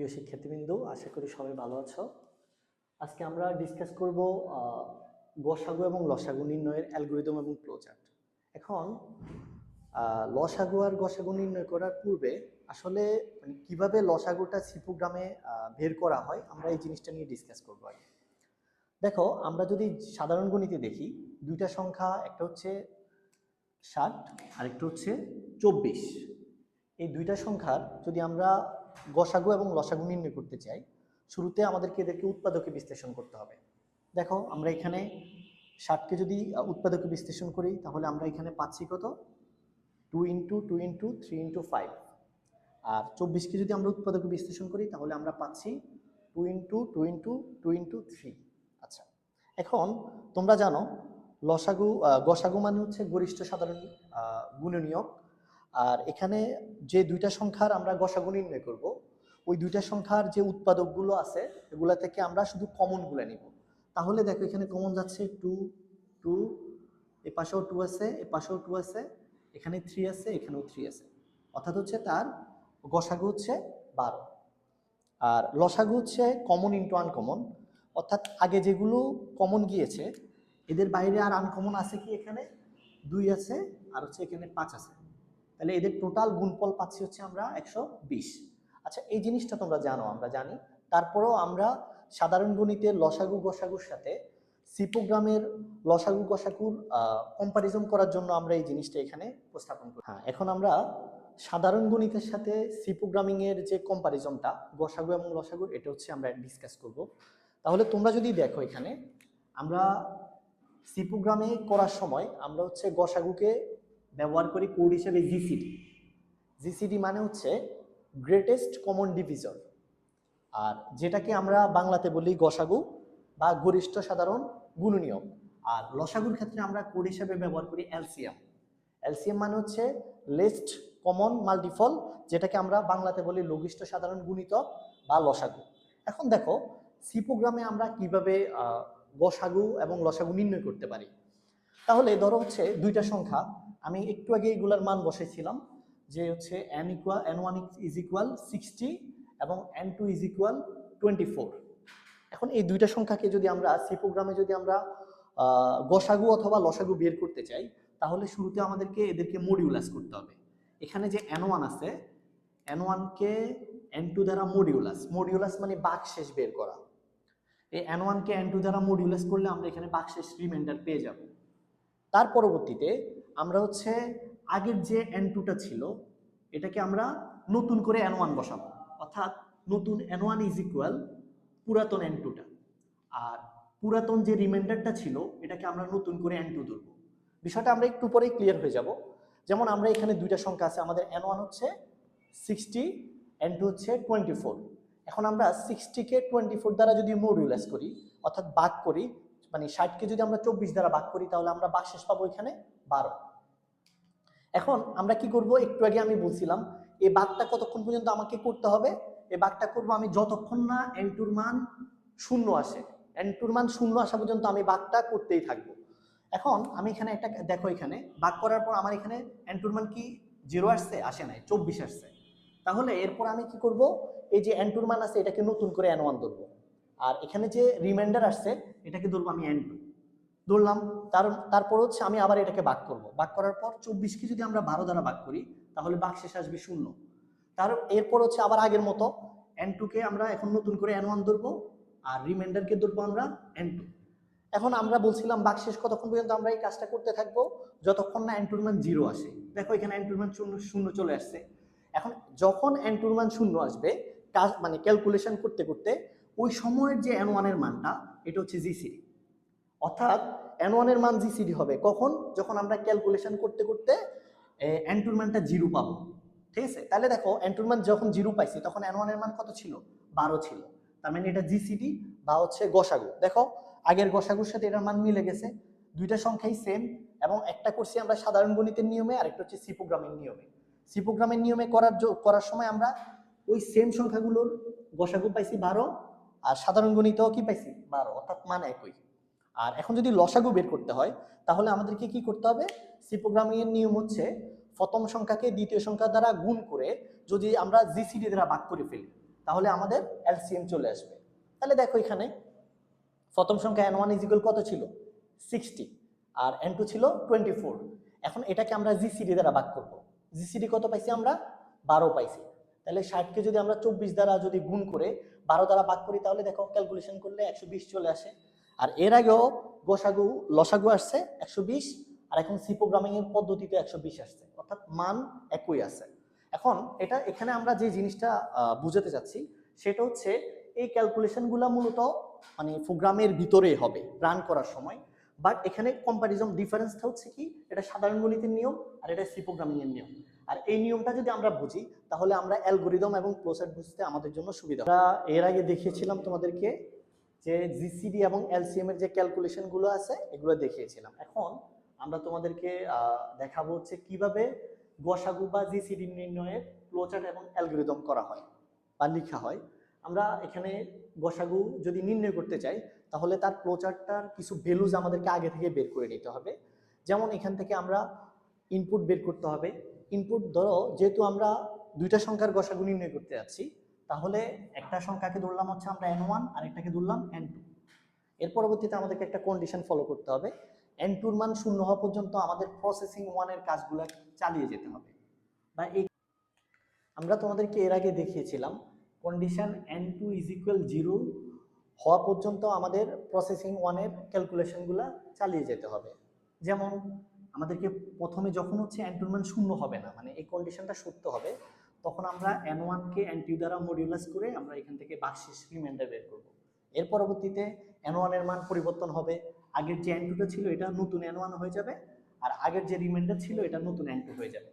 প্রিয় শিক্ষার্থীবৃন্দ, আশা করি সবাই ভালো আছো। আজকে আমরা ডিসকাস করব গসাগু এবং লসাগু নির্ণয়ের অ্যালগোরিদম এবং ফ্লোচার্ট এখন লসাগু আর গসাগু নির্ণয় করার পূর্বে আসলে মানে কীভাবে লসাগুটা সিপোগ্রামে বের করা হয়, আমরা এই জিনিসটা নিয়ে ডিসকাস করব আগে। দেখো, আমরা যদি সাধারণ গণিতে দেখি, দুইটা সংখ্যা, একটা হচ্ছে ষাট, আরেকটা হচ্ছে চব্বিশ। এই দুইটা সংখ্যার যদি আমরা গসাগু এবং লসাগু নির্ণয় করতে চাই, শুরুতে আমাদেরকে এদেরকে উৎপাদকে বিশ্লেষণ করতে হবে। দেখো, আমরা এখানে ষাটকে যদি উৎপাদকে বিশ্লেষণ করি, তাহলে আমরা এখানে পাচ্ছি কত? Two into two into, three into five. আর চব্বিশকে যদি আমরা উৎপাদকে বিশ্লেষণ করি, তাহলে আমরা পাচ্ছি two into two into two into three. আচ্ছা এখন তোমরা জানো, লসাগু গসাগু মানে হচ্ছে গরিষ্ঠ সাধারণ গুণনীয়ক। আর এখানে যে দুইটা সংখ্যার আমরা গসাগু নির্ণয় করব, ওই দুইটা সংখ্যার যে উৎপাদকগুলো আছে, এগুলা থেকে আমরা শুধু কমনগুলো নিব। তাহলে দেখো এখানে কমন যাচ্ছে টু টু এ পাশেও টু আছে, এ পাশেও টু আছে, এখানে থ্রি আছে, এখানেও থ্রি আছে। অর্থাৎ হচ্ছে তার গসাগু হচ্ছে বারো। আর লসাগু হচ্ছে কমন ইন্টু আনকমন অর্থাৎ আগে যেগুলো কমন গিয়েছে, এদের বাইরে আর আনকমন আছে কি এখানে? দুই আছে, আর হচ্ছে এখানে পাঁচ আছে। তাহলে এদের টোটাল গুণফল পাচ্ছি হচ্ছে আমরা একশো বিশ। আচ্ছা এই জিনিসটা তোমরা জানো, আমরা জানি। তারপরেও আমরা সাধারণ গণিতের লসাগু গসাগুর সাথে সিপোগ্রামের লসাগু গসাগুর কম্পারিজন করার জন্য আমরা এই জিনিসটা এখানে উপস্থাপন করি। হ্যাঁ এখন আমরা সাধারণ গণিতের সাথে সিপোগ্রামিং এর যে কম্পারিজনটা গসাগু এবং লসাগুর এটা হচ্ছে আমরা ডিসকাস করব। তাহলে তোমরা যদি দেখো এখানে, আমরা সিপোগ্রামে করার সময় আমরা হচ্ছে গসাগুকে ব্যবহার করি কোড হিসেবে জিসিডি জিসিডি মানে হচ্ছে গ্রেটেস্ট কমন ডিভিজন আর যেটাকে আমরা বাংলাতে বলি গসাগু বা গরিষ্ঠ সাধারণ গুণনীয়ক। আর লসাগুর ক্ষেত্রে আমরা কোড হিসেবে ব্যবহার করি এলসিএম এলসিএম মানে হচ্ছে লেস্ট কমন মাল্টিফল যেটাকে আমরা বাংলাতে বলি লঘিষ্ঠ সাধারণ গুণিতক বা লসাগু। এখন দেখো সিপোগ্রামে আমরা কীভাবে গসাগু এবং লসাগু নির্ণয় করতে পারি? তাহলে ধরো হচ্ছে দুইটা সংখ্যা আমি একটু আগে এগুলার মান বসাইছিলাম, যে হচ্ছে N equal N one is equal sixty এবং N two is equal twenty four এখন এই দুইটা সংখ্যাকে যদি আমরা সিপোগ্রামে যদি আমরা গসাগু অথবা লসাগু বের করতে চাই, তাহলে শুরুতে আমাদেরকে এদেরকে মডিউলাস করতে হবে। এখানে যে এন ওয়ান আছে এন ওয়ানকে এন টু দ্বারা মডিউলাস মডিউলাস মানে বাকশেষ বের করা। এই এন ওয়ানকে এন টু দ্বারা মডিউলাস করলে আমরা এখানে বাকশেষ রিমাইন্ডার পেয়ে যাব। তার পরবর্তীতে আমরা হচ্ছে আগের যে এন টুটা ছিল, এটাকে আমরা নতুন করে এন ওয়ান বসাবো। অর্থাৎ নতুন এন ওয়ান ইজ ইকুয়াল পুরাতন এন টুটা আর পুরাতন যে রিমাইন্ডারটা ছিল, এটাকে আমরা নতুন করে এন টু ধরবো। বিষয়টা আমরা একটু পরেই ক্লিয়ার হয়ে যাব। যেমন আমরা এখানে দুইটা সংখ্যা আছে, আমাদের এন ওয়ান হচ্ছে সিক্সটি এন টু হচ্ছে টোয়েন্টি ফোর এখন আমরা সিক্সটিকে টোয়েন্টি ফোর দ্বারা যদি মডিউলাস করি, অর্থাৎ ভাগ করি মানে ষাটকে যদি আমরা চব্বিশ দ্বারা ভাগ করি, তাহলে আমরা বাকশেষ পাবো এখানে বারো। এখন আমরা কি করব? একটু আগে আমি বলছিলাম এই বাঘটা কতক্ষণ পর্যন্ত আমাকে করতে হবে? এই বাঘটা করব আমি যতক্ষণ না এন্টুর মান শূন্য আসে। এন্টুর মান শূন্য আসা পর্যন্ত আমি বাঘটা করতেই থাকব। এখন আমি এখানে একটা, দেখো এখানে বাঘ করার পর আমার এখানে এন্টুর মান কি জিরো আসছে? আসে নাই, চব্বিশ আসছে। তাহলে এরপর আমি কি করব? এই যে এন্টুর মান আছে, এটাকে নতুন করে এন ওয়ান ধরবো। আর এখানে যে রিমাইন্ডার আসছে, এটাকে ধরবো আমি এন টু ধরলাম, তার, তারপর হচ্ছে আমি আবার এটাকে ভাগ করব। ভাগ করার পর চব্বিশকে যদি আমরা বারো দ্বারা ভাগ করি, তাহলে ভাগ শেষ আসবে শূন্য। তার, এরপর হচ্ছে আবার আগের মতো এন টুকে আমরা এখন নতুন করে এন ওয়ান ধরবো, আর রিমাইন্ডারকে ধরবো আমরা এন টু এখন আমরা বলছিলাম বাক শেষ কতক্ষণ পর্যন্ত আমরা এই কাজটা করতে থাকব, যতক্ষণ না এন্টুর জিরো আসে। দেখো এখানে এন্টুর শূন্য শূন্য চলে আসছে। এখন যখন এন্টুর মান শূন্য আসবে, কাজ মানে ক্যালকুলেশন করতে করতে ওই সময়ের যে এন ওয়ানের মানটা, এটা হচ্ছে জিসিডি অর্থাৎ এন ওয়ানের মান জিসিডি হবে। কখন? যখন আমরা ক্যালকুলেশন করতে করতে এন্টুর মানটা জিরো পাবো। ঠিক আছে? তাহলে দেখো এন্টুর মান যখন জিরো পাইছি, তখন এন ওয়ানের মান কত ছিল? বারো ছিল। তার মানে এটা জিসিডি বা হচ্ছে গসাগু। দেখো, আগের গসাগুর সাথে এটার মান মিলে গেছে। দুইটা সংখ্যাই সেম এবং একটা করছি আমরা সাধারণ গণিতের নিয়মে আর একটা হচ্ছে সিপোগ্রামের নিয়মে। সিপোগ্রামের নিয়মে করার করার সময় আমরা ওই সেম সংখ্যাগুলোর গসাগু পাইছি বারো, আর সাধারণ গণিতেও কি পাইছি? বারো, অর্থাৎ মান একই। আর এখন যদি লসাগু বের করতে হয়, তাহলে আমাদেরকে কি করতে হবে? সিপোগ্রামিং এর নিয়ম হচ্ছে প্রথম সংখ্যাকে দ্বিতীয় সংখ্যা দ্বারা গুণ করে যদি আমরা জিসিডি দ্বারা ভাগ করে ফেলি, তাহলে আমাদের এলসিএম চলে আসবে। তাহলে দেখো এখানে প্রথম সংখ্যা এন ওয়ান ইজিক্যাল কত ছিল? সিক্সটি। আর এন টু ছিল টোয়েন্টি ফোর। এখন এটাকে আমরা জিসিডি দ্বারা ভাগ করব। জিসিডি কত পাইছি আমরা? বারো পাইছি। তাহলে ষাটকে যদি আমরা চব্বিশ দ্বারা যদি গুণ করে বারো দ্বারা ভাগ করি, তাহলে দেখো ক্যালকুলেশন করলে একশো বিশ চলে আসে। আর এর আগেও গোসাগু, লসাগু আসছে একশো বিশ, আর এখন সি প্রোগ্রামিং এর পদ্ধতিতে একশো বিশ আসছে। অর্থাৎ মান একই আছে। এখন এটা, এখানে আমরা যে জিনিসটা বুঝাতে চাচ্ছি, সেটা হচ্ছে এই ক্যালকুলেশনগুলো মূলত মানে প্রোগ্রামের ভিতরেই হবে, রান করার সময়। বাট এখানে কম্পারিজন ডিফারেন্সটা হচ্ছে কি, এটা সাধারণ গণিতের নিয়ম, আর এটা সি প্রোগ্রামিং এর নিয়ম। আর এই নিয়মটা যদি আমরা বুঝি, তাহলে আমরা অ্যালগোরিদম এবং প্রসেস বুঝতে আমাদের জন্য সুবিধা এর আগে দেখিয়েছিলাম তোমাদেরকে যে জিসিডি এবং এলসিএম এর যে ক্যালকুলেশনগুলো আছে, এগুলো দেখিয়েছিলাম। এখন আমরা তোমাদেরকে দেখাবো হচ্ছে কীভাবে গসাগু বা জিসিডি নির্ণয়ের ফ্লোচার্ট এবং অ্যালগোরিদম করা হয় বা লেখা হয়। আমরা এখানে গসাগু যদি নির্ণয় করতে চাই, তাহলে তার ফ্লোচার্টটার কিছু ভ্যালুজ আমাদেরকে আগে থেকে বের করে নিতে হবে। যেমন এখান থেকে আমরা ইনপুট বের করতে হবে। ইনপুট ধরো, যেহেতু আমরা দুইটা সংখ্যার গসাগু নির্ণয় করতে যাচ্ছি তাহলে একটা সংখ্যাকে ধরলাম হচ্ছে আমরা এন ওয়ান আর একটাকে ধরলাম এন টু এর পরবর্তীতে আমাদেরকে একটা কন্ডিশন ফলো করতে হবে। এন টুর মান শূন্য হওয়া পর্যন্ত আমাদের প্রসেসিং ওয়ানের কাজগুলো চালিয়ে যেতে হবে। বা এই আমরা তোমাদেরকে এর আগে দেখিয়েছিলাম condition N two is equal zero হওয়া পর্যন্ত আমাদের প্রসেসিং ওয়ানের ক্যালকুলেশনগুলো চালিয়ে যেতে হবে। যেমন, আমাদেরকে প্রথমে যখন হচ্ছে এন টুর মান শূন্য হবে না মানে এই কন্ডিশনটা সত্য হবে তখন আমরা এন ওয়ানকে এন টু দ্বারা মডিউলাস করে আমরা এখান থেকে বাকশিস রিমাইন্ডার বের করব। এর পরবর্তীতে এন ওয়ানের মান পরিবর্তন হবে। আগের যে এন টুটা ছিল এটা নতুন এন ওয়ান হয়ে যাবে আর আগের যে রিমাইন্ডার ছিল এটা নতুন এন টু হয়ে যাবে।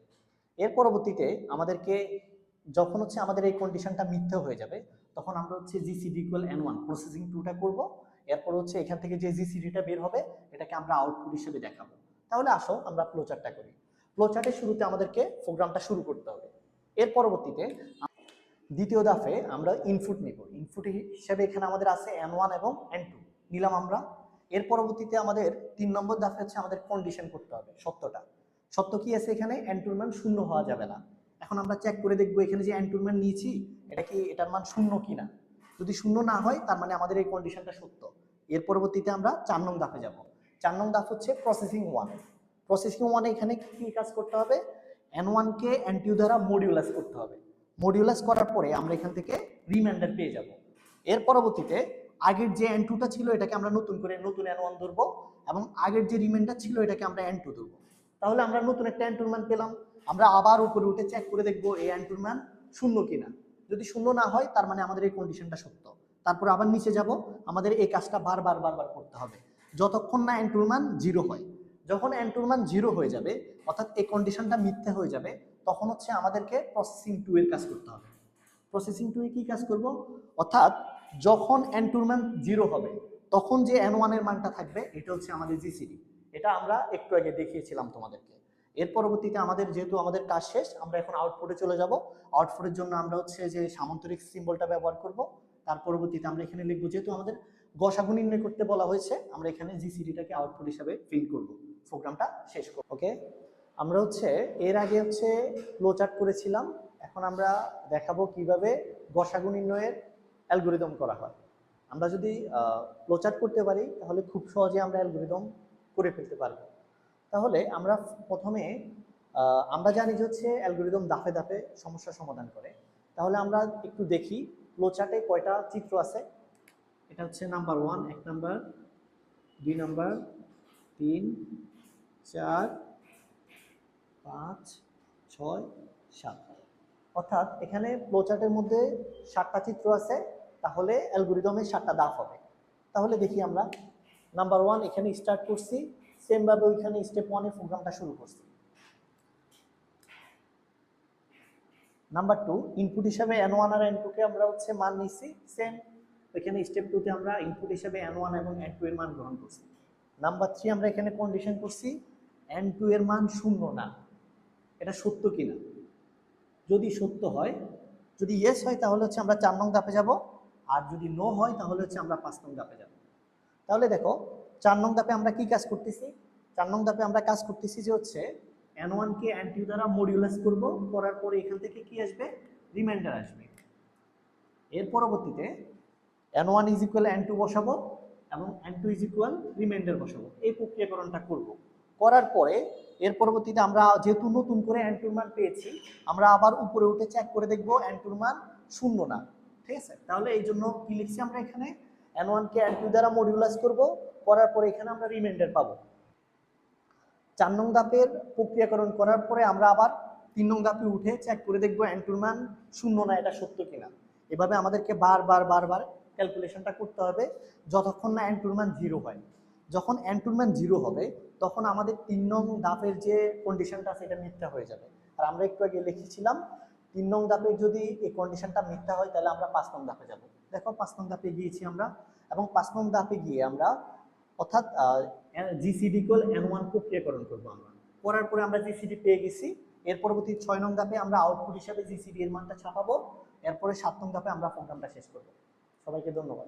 এর পরবর্তীতে আমাদেরকে যখন হচ্ছে আমাদের এই কন্ডিশনটা মিথ্যা হয়ে যাবে, তখন আমরা হচ্ছে GCD equal N one processing টুটা করব। এরপর হচ্ছে এখান থেকে যে জিসিডিটা বের হবে, এটাকে আমরা আউটপুট হিসেবে দেখাবো। তাহলে আসো আমরা ফ্লোচার্টটা করি। ফ্লোচার্টের শুরুতে আমাদেরকে প্রোগ্রামটা শুরু করতে হবে। এর পরবর্তীতে দ্বিতীয় দাফে আমরা ইনপুট নিব। ইনপুট হিসেবে এখানে আমাদের আছে এন ওয়ান এবং এন টু নিলাম আমরা। এর পরবর্তীতে আমাদের তিন নম্বর দাফে হচ্ছে আমাদের কন্ডিশন করতে হবে, সত্যটা। সত্য কি আছে এখানে? এন টুর মান শূন্য হওয়া যাবে না। এখন আমরা চেক করে দেখব এখানে যে এন টুর মান নিয়েছি, এটা কি এটার মান শূন্য কি না যদি শূন্য না হয়, তার মানে আমাদের এই কন্ডিশনটা সত্য। এর পরবর্তীতে আমরা চার নং দাফে যাব। চার নং দাফ হচ্ছে প্রসেসিং ওয়ান প্রসেসিং ওয়ানে এখানে কি কাজ করতে হবে? এন ওয়ানকে এন টু দ্বারা মডিউলাস করতে হবে। মডিউলাস করার পরে আমরা এখান থেকে রিমাইন্ডার পেয়ে যাব। এর পরবর্তীতে আগের যে এন টুটা ছিল এটাকে আমরা নতুন করে নতুন এন ওয়ান ধরবো এবং আগের যে রিমাইন্ডার ছিল এটাকে আমরা এন টু ধরবো। তাহলে আমরা নতুন একটা এন টুর পেলাম। আমরা আবার উপরে উঠে চেক করে দেখব এই এন টুর মান শূন্য কিনা। যদি শূন্য না হয়, তার মানে আমাদের এই কন্ডিশনটা সত্য। তারপর আবার নিচে যাব। আমাদের এই কাজটা বারবার বারবার করতে হবে। যতক্ষণ না এন টুর মান জিরো হয়। যখন এন টুর মান জিরো হয়ে যাবে, অর্থাৎ এই কন্ডিশনটা মিথ্যে হয়ে যাবে, তখন হচ্ছে আমাদেরকে প্রসেসিং টু এর কাজ করতে হবে। প্রসেসিং টু এ কি কাজ করব? অর্থাৎ যখন এন টুর মান জিরো হবে, তখন যে এন ওয়ানের মানটা থাকবে, এটা হচ্ছে আমাদের জিসিডি এটা আমরা একটু আগে দেখিয়েছিলাম তোমাদেরকে। এর পরবর্তীতে আমাদের যেহেতু আমাদের কাজ শেষ, আমরা এখন আউটপুটে চলে যাব। আউটপুটের জন্য আমরা হচ্ছে যে সামান্তরিক সিম্বলটা ব্যবহার করব। তার পরবর্তীতে আমরা এখানে লিখব, যেহেতু আমাদের গসাগু নির্ণয় করতে বলা হয়েছে, আমরা এখানে জিসিডিটাকে আউটপুট হিসাবে প্রিন্ট করব। প্রোগ্রামটা শেষ করব। ওকে আমরা হচ্ছে, এর আগে হচ্ছে ফ্লোচার্ট করেছিলাম। এখন আমরা দেখাবো কীভাবে গসাগু নির্ণয়ের অ্যালগোরিদম করা হয়। আমরা যদি ফ্লোচার্ট করতে পারি, তাহলে খুব সহজে আমরা অ্যালগোরিদম করে ফেলতে পারব। তাহলে আমরা প্রথমে আমরা জানি যে হচ্ছে অ্যালগোরিদম দাফে দাফে সমস্যা সমাধান করে। তাহলে আমরা একটু দেখি ফ্লোচার্টে কয়টা চিত্র আছে? এটা হচ্ছে নাম্বার ওয়ান এক নাম্বার দুই নাম্বার তিন চার, পাঁচ, ছয়, সাত। অর্থাৎ এখানে ফ্লোচার্টের মধ্যে সাতটা চিত্র আছে, তাহলে অ্যালগোরিদমের সাতটা দাফ হবে। তাহলে দেখি আমরা নাম্বার ওয়ান এখানে স্টার্ট করছি সেমভাবে ওইখানে স্টেপ ওয়ানে প্রোগ্রামটা শুরু করছি। নাম্বার টু ইনপুট হিসাবে এন ওয়ান আর এন টুকে আমরা হচ্ছে মান নিচ্ছি সেম এখানে স্টেপ টুতে আমরা ইনপুট হিসাবে এন ওয়ান এবং এন টু এর মান গ্রহণ করছি। নাম্বার থ্রি আমরা এখানে কন্ডিশন করছি এন টু এর মান শূন্য না। এটা সত্য কিনা? যদি সত্য হয়, যদি ইয়েস হয়, তাহলে হচ্ছে আমরা চার নং ধাপে যাব। আর যদি নো হয়, তাহলে হচ্ছে আমরা পাঁচ নং ধাপে যাব। তাহলে দেখো, চার নং ধাপে আমরা কি কাজ করতেছি? চার নং ধাপে আমরা কাজ করতেছি যে হচ্ছে এন ওয়ানকে এন টু দ্বারা মডিউলাস করব। করার পরে এখান থেকে কি আসবে? রিমাইন্ডার আসবে। এর পরবর্তীতে N one is equal N two বসাবো এবং N two is equal remainder বসাবো। এই প্রক্রিয়াকরণটা করব। করার পরে এর পরবর্তীতে আমরা যেহেতু নতুন করে এন টুর মান পেয়েছি, আমরা আবার উপরে উঠে চেক করে দেখব এন টুর মান শূন্য না। ঠিক আছে? তাহলে এই জন্য কি লিখছি আমরা এখানে? এন ওয়ানকে এন টু দ্বারা মডিউলাইজ করব, করার পরে এখানে আমরা রিমাইন্ডার পাবো। চার নং ধাপের প্রক্রিয়াকরণ করার পরে আমরা আবার তিন নং ধাপে উঠে চেক করে দেখব এন টুর মান শূন্য না, এটা সত্য কিনা। এভাবে আমাদেরকে বারবার বারবার ক্যালকুলেশনটা করতে হবে, যতক্ষণ না এন টুর মান জিরো হয়। যখন টুর জিরো হবে, তখন আমাদের তিন নং ধাপের যে কন্ডিশনটা এটা মিথ্যা হয়ে যাবে। আর আমরা একটু আগে লিখেছিলাম, তিন নং ধাপের যদি এই কন্ডিশনটা মিথ্যা হয়, তাহলে আমরা পাঁচ নং ধাপে যাব। দেখো, পাঁচ নং ধাপে গিয়েছি আমরা, এবং পাঁচ নং ধাপে গিয়ে আমরা, অর্থাৎ জিসিডি কোল এন ওয়ান প্রক্রিয়াকরণ করব আমরা। করার পরে আমরা জিসিডি পেয়ে গেছি। এর পরবর্তী ছয় নং ধাপে আমরা আউটপুট হিসাবে জিসিডি এর মানটা ছাপাবো। এরপরে সাত নং ধাপে আমরা প্রোগ্রামটা শেষ করব। সবাইকে ধন্যবাদ।